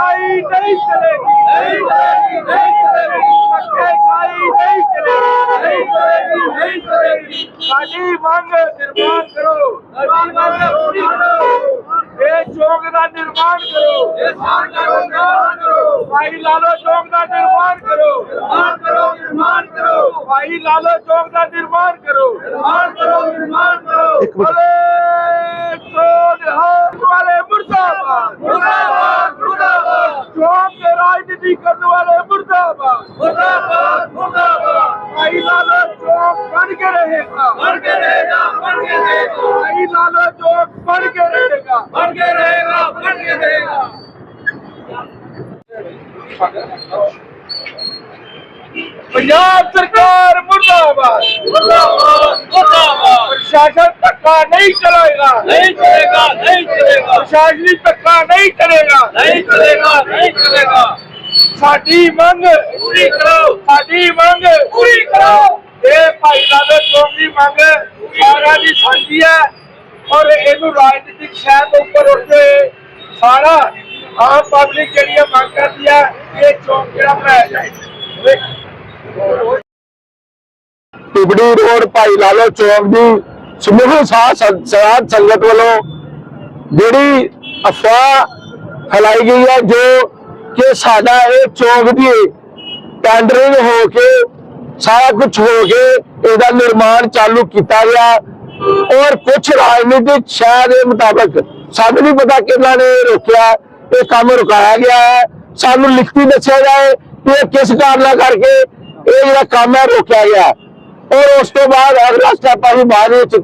ਖਾਈ ਨਹੀਂ ਚਲੇਗੀ ਨਹੀਂ ਚਲੇਗੀ ਨਹੀਂ ਚਲੇਗੀ ਧੱਕੇ ਖਾਈ ਨਹੀਂ ਚਲੇਗੀ ਨਹੀਂ ਚਲੇਗੀ ਨਹੀਂ ਚਲੇਗੀ ਸਾਡੀ ਮੰਗ ਨਿਰਮਾਣ ਕਰੋ ਸਾਡੀ ਮੰਗ ਪੂਰੀ ਕਰੋ ਇਹ ਚੌਕ ਦਾ ਨਿਰਮਾਣ ਕਰੋ ਇਹ ਸਾਡਾ ਨਿਰਮਾਣ ਕਰੋ ਭਾਈ ਲਾਲੋ ਚੌਕ ਦਾ ਨਿਰਮਾਣ ਕਰੋ ਨਿਰਮਾਣ ਕਰੋ ਨਿਰਮਾਣ ਕਰੋ ਭਾਈ ਲਾਲੋ ਚੌਕ ਦਾ ਨਿਰਮਾਣ ਕਰੋ ਨਿਰਮਾਣ ਕਰੋ ਨਿਰਮਾਣ ਕਰੋ ਇੱਕ ਮਿੰਟ। ਬੋਲੇ ਸੋਨਿਹਾਲ ਵਾਲੇ ਮੁਰਦਾਬਾਦ ਮੁਰਦਾਬਾਦ ਮੁਰਦਾਬਾਦ ਚੌਕ ਦੇ ਰਾਜਨੀਤੀ ਕਰਨ ਵਾਲੇ ਮੁਰਦਾਬਾਦ ਮੁਰਦਾਬਾਦ ਮੁਰਦਾਬਾਦ ਭਾਈ ਲਾਲੋ ਰਹੇਗਾ। ਬਣ ਕੇ ਰਹੇਗਾ ਬਣ ਕੇ ਰਹੇਗਾ। ਭਾਈ ਲਾਲੋ ਚੌਕ ਬਣ ਕੇ ਰਹੇਗਾ। ਬਣ ਕੇ ਰਹੇਗਾ ਬਣ ਕੇ ਰਹੇਗਾ। ਪੰਜਾਬ ਸਰਕਾਰ ਮੁਰਦਾਬਾਦ। ਪ੍ਰਸ਼ਾਸਨ ਧੱਕਾ ਨਹੀਂ ਚਲਾਏਗਾ। ਨਹੀਂ ਚਲੇਗਾ ਨਹੀਂ ਧੱਕਾ ਨਹੀਂ ਚਲੇਗਾ ਨਹੀਂ ਚਲੇਗਾ ਨਹੀਂ ਚਲੇਗਾ। ਸਾਡੀ ਮੰਗ ਪੂਰੀ ਕਰੋ। ਸਾਡੀ ਮੰਗ ਪੂਰੀ ਕਰੋ। ਇਹ ਭਾਈ ਲਾਲੋ ਚੌਕ ਦੀ ਮੰਗ ਸਾਰਿਆਂ ਦੀ ਸਾਂਝੀ ਹੈ ਔਰ ਇਹਨੂੰ ਰਾਜਨੀਤਿਕ ਸ਼ਹਿਰ ਦੇ ਉੱਪਰ ਉੱਠ ਕੇ ਸਾਰਾ ਆਮ ਪਬਲਿਕ ਜਿਹੜੀ ਹੈ ਮੰਗ ਕਰਦੀ ਹੈ ਇਹ ਚੌਕ ਜਿਹੜਾ ਬਣਾਇਆ ਜਾਏ। ਟਿਬੜੀ ਰੋਡ ਭਾਈ ਲਾਲੋ ਚੌਕ ਦੀ ਸਮੂਹ ਸਾਧ ਸੰਗਤ ਵੱਲੋਂ ਜਿਹੜੀ ਅਫਵਾਹ ਫੈਲਾਈ ਗਈ ਹੈ ਜੋ ਕਿ ਸਾਡਾ ਇਹ ਚੌਕ ਦੀ ਟੈਂਡਰਿੰਗ ਹੋ ਕੇ ਸਾਰਾ ਕੁਝ ਹੋ ਕੇ ਇਹਦਾ ਨਿਰਮਾਣ ਚਾਲੂ ਕੀਤਾ ਗਿਆ। ਔਰ ਕੁਝ ਰਾਜਨੀਤਿਕ ਸ਼ਹਿਰ ਦੇ ਮੁਤਾਬਕ ਸਾਨੂੰ ਨਹੀਂ ਪਤਾ ਕਿਹਨਾਂ ਨੇ ਰੋਕਿਆ, ਇਹ ਕੰਮ ਰੁਕਾਇਆ ਗਿਆ ਹੈ। ਸਾਨੂੰ ਲਿਖਤੀ ਦੱਸਿਆ ਜਾਏ ਕਿ ਇਹ ਕਿਸ ਕਾਰਨਾਂ ਕਰਕੇ ਇਹ ਜਿਹੜਾ ਕੰਮ ਹੈ ਰੋਕਿਆ ਗਿਆ ਔਰ ਉਸ ਤੋਂ ਬਾਅਦ ਅਗਲਾ ਸਟੈਪ ਅਸੀਂ ਬਾਅਦ ਵਿੱਚ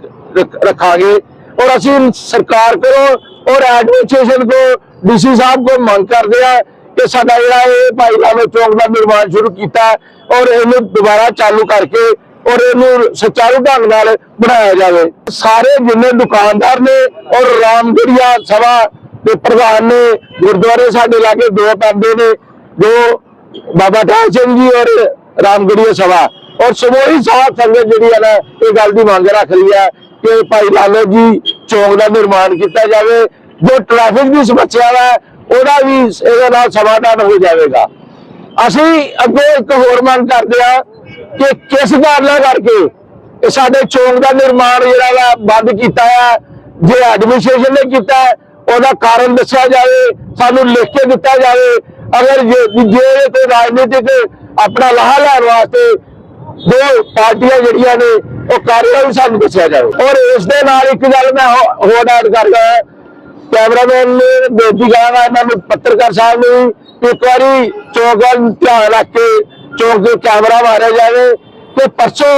ਰੱਖਾਂਗੇ। ਔਰ ਅਸੀਂ ਸਰਕਾਰ ਕੋਲੋਂ ਔਰ ਐਡਮਿਨਿਸਟ੍ਰੇਸ਼ਨ ਕੋ ਡੀਸੀ ਸਾਹਿਬ ਕੋ ਮੰਗ ਕਰਦੇ ਆ ਕਿ ਸਾਡਾ ਜਿਹੜਾ ਇਹ ਭਾਈ ਲਾਲੋ ਚੌਕ ਦਾ ਨਿਰਮਾਣ ਸ਼ੁਰੂ ਕੀਤਾ ਔਰ ਇਹਨੂੰ ਦੁਬਾਰਾ ਚਾਲੂ ਕਰਕੇ ਔਰ ਇਹਨੂੰ ਸੁਚਾਰੂ ਢੰਗ ਨਾਲ ਬਣਾਇਆ ਜਾਵੇ। ਸਾਰੇ ਜਿੰਨੇ ਦੁਕਾਨਦਾਰ ਨੇ ਔਰ ਰਾਮਗੜੀਆ ਸਭਾ ਦੇ ਪ੍ਰਧਾਨ ਨੇ, ਗੁਰਦੁਆਰੇ ਸਾਡੇ ਲਾਗੇ ਦੋ ਪੈਂਦੇ ਨੇ ਜੋ ਬਾਬਾ ਠਾਹ ਸਿੰਘ ਜੀ ਔਰ ਰਾਮਗੜੀਆ ਸਭਾ। ਔਰ ਸਮੂਹੀ ਸਾਧ ਸੰਗਤ ਜਿਹੜੀ ਹੈ ਨਾ, ਇਹ ਗੱਲ ਦੀ ਮੰਗ ਰੱਖ ਲਈ ਹੈ ਕਿ ਭਾਈ ਲਾਲੋ ਜੀ ਚੌਂਕ ਦਾ ਨਿਰਮਾਣ ਕੀਤਾ ਜਾਵੇ। ਜੋ ਟ੍ਰੈਫਿਕ ਦੀ ਸਮੱਸਿਆ ਹੈ ਉਹਦਾ ਵੀ ਇਹਦੇ ਨਾਲ ਸਮਾਧਾਨ ਹੋ ਜਾਵੇਗਾ। ਅਸੀਂ ਅੱਗੇ ਇੱਕ ਹੋਰ ਮੰਗ ਕਰਦੇ ਆ ਕਿ ਕਿਸ ਕਾਰਨ ਕਰਕੇ ਇਹ ਸਾਡੇ ਚੌਕ ਦਾ ਨਿਰਮਾਣ ਜਿਹੜਾ ਵਾ ਬੰਦ ਕੀਤਾ ਹੈ ਜੇ ਐਡਮਿਨਿਸਟ੍ਰੇਸ਼ਨ ਨੇ ਕੀਤਾ, ਉਹਦਾ ਕਾਰਨ ਦੱਸਿਆ ਜਾਵੇ, ਸਾਨੂੰ ਲਿਖ ਕੇ ਦਿੱਤਾ ਜਾਵੇ। ਅਗਰ ਜੇ ਜੇ ਕੋਈ ਰਾਜਨੀਤਿਕ ਆਪਣਾ ਲਾਹਾ ਲੈਣ ਵਾਸਤੇ ਦੋ ਪਾਰਟੀਆਂ ਜਿਹੜੀਆਂ ਨੇ, ਉਹ ਕਰ ਰਹੀਆਂ ਵੀ ਸਾਨੂੰ ਦੱਸਿਆ ਜਾਵੇ। ਔਰ ਇਸ ਦੇ ਨਾਲ ਇੱਕ ਗੱਲ ਮੈਂ ਹੋਰ ਐਡ ਕਰਦਾ ਹਾਂ। ਕੈਮਰਾਮੈਨ ਨੇ ਬੇਨਤੀ ਕਰਾਂਗਾ ਇਹਨਾਂ ਨੂੰ ਪੱਤਰਕਾਰ ਸਾਹਿਬ ਨੂੰ ਕਿ ਇੱਕ ਵਾਰੀ ਚੌਕ ਵੱਲ ਧਿਆਨ ਰੱਖ ਕੇ ਚੌਕ ਦੇ ਕੈਮਰਾ ਮਾਰਿਆ ਜਾਵੇ ਕਿ ਪਰਸੋਂ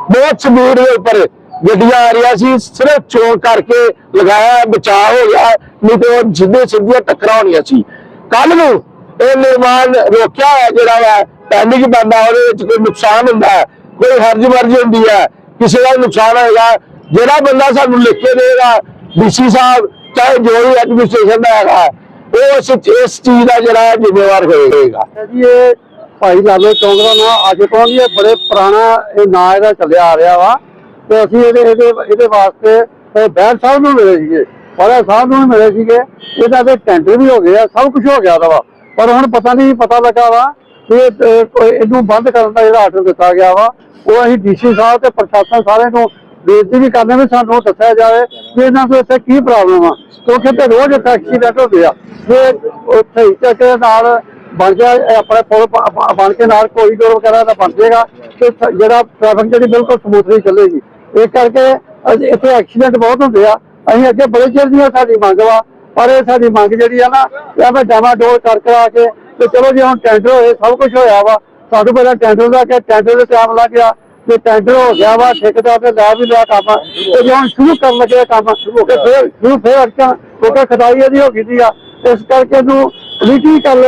ਬਹੁਤ ਸਪੀਡ ਦੇ ਉੱਪਰ ਗੱਡੀਆਂ ਆ ਰਹੀਆਂ ਸੀ, ਸਿਰਫ ਚੌਕ ਕਰਕੇ ਲਗਾਇਆ, ਬਚਾਅ ਹੋ ਗਿਆ, ਨਹੀਂ ਤੇ ਉਹ ਸਿੱਧੀਆਂ ਟੱਕਰਾਂ ਹੋਣੀਆਂ ਸੀ। ਕੱਲ ਨੂੰ ਇਹ ਨਿਰਮਾਣ ਰੋਕਿਆ ਹੋਇਆ ਜਿਹੜਾ ਵਾ ਪੈਨਿਕ ਬੰਦਾ ਉਹਦੇ ਵਿੱਚ ਕੋਈ ਨੁਕਸਾਨ ਹੁੰਦਾ ਕੋਈ ਹਰਜ ਮਰਜ ਹੁੰਦੀ ਹੈ, ਕਿਸੇ ਦਾ ਨੁਕਸਾਨ ਹੋਏਗਾ। ਜਿਹੜਾ ਬੰਦਾ ਸਾਨੂੰ ਲਿਖ ਕੇ ਦੇਗਾ ਡੀਸੀ ਸਾਹਿਬ ਚਾਹੇ ਜੋ ਵੀ ਐਡਮਿਨਿਸਟ੍ਰੇਸ਼ਨ ਦਾ ਹੈਗਾ, ਉਹ ਇਸ ਇਸ ਚੀਜ਼ ਦਾ ਜਿਹੜਾ ਜ਼ਿੰਮੇਵਾਰ ਹੋਏਗਾ। ਜੀ ਇਹ ਭਾਈ ਲਾਲੋ ਚੌਂਕ ਦਾ ਨਾਂ, ਅੱਜ ਤੋਂ ਨਹੀਂ ਇਹ ਬੜੇ ਪੁਰਾਣਾ ਇਹ ਨਾਂ ਇਹਦਾ ਚੱਲਿਆ ਆ ਰਿਹਾ ਵਾ, ਤੇ ਅਸੀਂ ਇਹਦੇ ਇਹਦੇ ਇਹਦੇ ਵਾਸਤੇ ਇਹ ਸਾਹਿਬ ਨੂੰ ਮਿਲੇ ਸੀਗੇ ਬੜਾ ਸਾਹਿਬ ਨੂੰ ਮਿਲੇ ਸੀਗੇ, ਇਹਦਾ ਤੇ ਟੈਂਡਰ ਵੀ ਹੋ ਗਿਆ ਸਭ ਕੁਝ ਹੋ ਗਿਆ ਵਾ। ਪਰ ਹੁਣ ਪਤਾ ਨਹੀਂ, ਪਤਾ ਲੱਗਾ ਵਾ ਕਿ ਇਹਨੂੰ ਬੰਦ ਕਰਨ ਦਾ ਜਿਹੜਾ ਆਰਡਰ ਦਿੱਤਾ ਗਿਆ ਵਾ, ਉਹ ਅਸੀਂ ਡੀਸੀ ਸਾਹਿਬ ਤੇ ਪ੍ਰਸ਼ਾਸਨ ਸਾਰੇ ਨੂੰ ਬੇਨਤੀ ਵੀ ਕਰਦੇ ਵੀ ਸਾਨੂੰ ਦੱਸਿਆ ਜਾਵੇ ਕਿ ਇਹਨਾਂ ਨੂੰ ਇੱਥੇ ਕੀ ਪ੍ਰੋਬਲਮ ਆ। ਕਿਉਂਕਿ ਤੇ ਰੋਜ਼ ਇੱਥੇ ਐਕਸੀਡੈਂਟ ਹੁੰਦੇ ਆ। ਜੇ ਉੱਥੇ ਸਹੀ ਚੱਕ ਦੇ ਨਾਲ ਬਣ ਗਿਆ ਆਪਣੇ ਪੁਲ ਬਣ ਕੇ ਨਾਲ ਕੋਰੀਡੋਰ ਵਗੈਰਾ ਦਾ ਬਣ ਜਾਏਗਾ ਤੇ ਜਿਹੜਾ ਟ੍ਰੈਫਿਕ ਜਿਹੜੀ ਬਿਲਕੁਲ ਸਮੂਥਲੀ ਚੱਲੇਗੀ। ਇਸ ਕਰਕੇ ਇੱਥੇ ਐਕਸੀਡੈਂਟ ਬਹੁਤ ਹੁੰਦੇ ਆ। ਅਸੀਂ ਅੱਗੇ ਬੜੇ ਚਿਰ ਦੀਆਂ ਸਾਡੀ ਮੰਗ ਵਾ। ਪਰ ਇਹ ਸਾਡੀ ਮੰਗ ਜਿਹੜੀ ਆ ਨਾ, ਇਹ ਮੈਂ ਡਾਮਾ ਡੋਲ ਕਰ ਕਰਾ ਕੇ ਤੇ ਚਲੋ ਜੇ ਹੁਣ ਟੈਂਡਰ ਹੋਏ, ਸਭ ਕੁਝ ਹੋਇਆ ਵਾ। ਸਾਨੂੰ ਪਹਿਲਾਂ ਟੈਂਡਰ ਦਾ ਕਿ ਟੈਂਡਰ ਦੇ ਟਾਈਮ ਲੱਗ ਗਿਆ। ਤੇ ਟੈਂਡਰ ਹੋ ਗਿਆ ਵਾ, ਠੇਕੇਦਾਰ ਨੇ ਲੈ ਵੀ ਲਿਆ ਕੰਮ। ਤੇ ਜੇ ਹੁਣ ਸ਼ੁਰੂ ਕਰਨ ਲੱਗੇ ਕੰਮ, ਤੇ ਫਿਰ ਸ਼ੁਰੂ ਫਿਰ ਅੜਚਣ ਕਿਉਂਕਿ ਖਦਾਈ ਇਹਦੀ ਹੋ ਗਈ ਦੀ ਆ। ਇਸ ਕਰਕੇ ਇਹਨੂੰ ਪੋਲੀਟੀਕਲ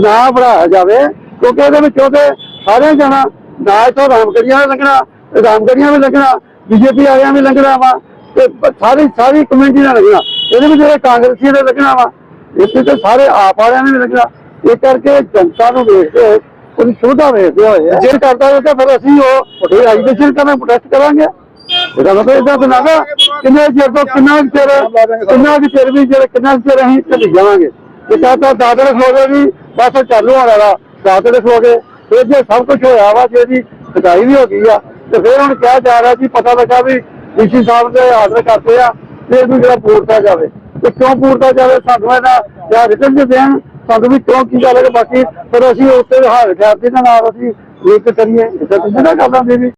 ਨਾ ਬਣਾਇਆ ਜਾਵੇ, ਕਿਉਂਕਿ ਇਹਦੇ ਵਿੱਚ ਉਹਦੇ ਸਾਰੇ ਜਣਾ, ਨਾ ਇਥੋਂ ਰਾਮਗੜੀਆਂ ਵੀ ਲੱਗਣਾ ਰਾਮਗੜੀਆਂ ਵੀ ਲੱਗਣਾ ਬੀਜੇਪੀ ਵਾਲਿਆਂ ਵੀ ਲੱਗਣਾ ਵਾ, ਤੇ ਸਾਰੀ ਸਾਰੀ ਕਮਿਊਨਿਟੀ ਨਾਲ ਲੱਗਣਾ ਇਹਦੇ ਵਿੱਚ ਜਿਹੜੇ ਕਾਂਗਰਸੀਆਂ ਦੇ ਲੱਗਣਾ ਵਾ, ਇੱਥੇ ਤੇ ਸਾਰੇ ਆਪ ਵਾਲਿਆਂ ਨੇ ਵੀ ਲੱਗਣਾ ਇਹ ਕਰਕੇ ਜਨਤਾ ਨੂੰ ਵੇਖਦੇ ਹੋਏ ਉਹਦੀ ਸੁਵਿਧਾ ਵੇਖਦੇ ਹੋਏ ਜੇ ਕਰਦਾ ਹੈ ਤਾਂ ਫਿਰ ਅਸੀਂ ਉਹ ਇਹ ਐਜੂਕੇਸ਼ਨ ਕਰਨਾ ਪ੍ਰੋਟੈਸਟ ਕਰਾਂਗੇ। ਇਹਦਾ ਮਤਲਬ ਇਹਦਾ ਬਣਾ ਕਿੰਨੇ ਚਿਰ ਤੋਂ ਕਿੰਨਾ ਚਿਰ ਕਿੰਨਾ ਕੁ ਚਿਰ ਵੀ ਜਿਹੜੇ ਕਿੰਨਾ ਚਿਰ ਅਸੀਂ ਚੱਲੀ ਜਾਵਾਂਗੇ। ਇਹ ਤਾਂ ਦਾਦਰ ਖਲੋਗੇ ਵੀ ਬਸ ਚਾਲੂ ਹੋਣ ਵਾਲਾ ਦਾਦਰ ਗਏ। ਫਿਰ ਜੇ ਸਭ ਕੁਝ ਹੋਇਆ ਵਾ, ਜੇ ਦੀ ਖਦਾਈ ਵੀ ਹੋ ਗਈ ਆ, ਤੇ ਫਿਰ ਹੁਣ ਕਿਹਾ ਜਾ ਰਿਹਾ ਜੀ, ਪਤਾ ਲੱਗਾ ਵੀ ਡੀਸੀ ਸਾਹਿਬ ਦੇ ਆਰਡਰ ਕਰਦੇ ਆ ਤੇ ਇਹਨੂੰ ਜਿਹੜਾ ਪੂਰਤਾ ਜਾਵੇ। ਤੇ ਕਿਉਂ ਪੂਰਤਾ ਜਾਵੇ? ਸਾਨੂੰ ਇਹਦਾ ਜਾਂ ਰਿਟਰਨ ਚ ਦੇਣ ਸਾਨੂੰ ਵੀ ਕਿਉਂ ਕੀ ਗੱਲ ਹੈ ਬਾਕੀ ਪਰ ਅਸੀਂ ਉੱਤੇ ਹਾਲ ਕਰਦੇ ਦੇ ਨਾਲ ਅਸੀਂ ਇੱਕ ਕਰੀਏ ਇਦਾਂ ਕਿੰਨਾ ਕਰ ਲਾਂਗੇ ਜੀ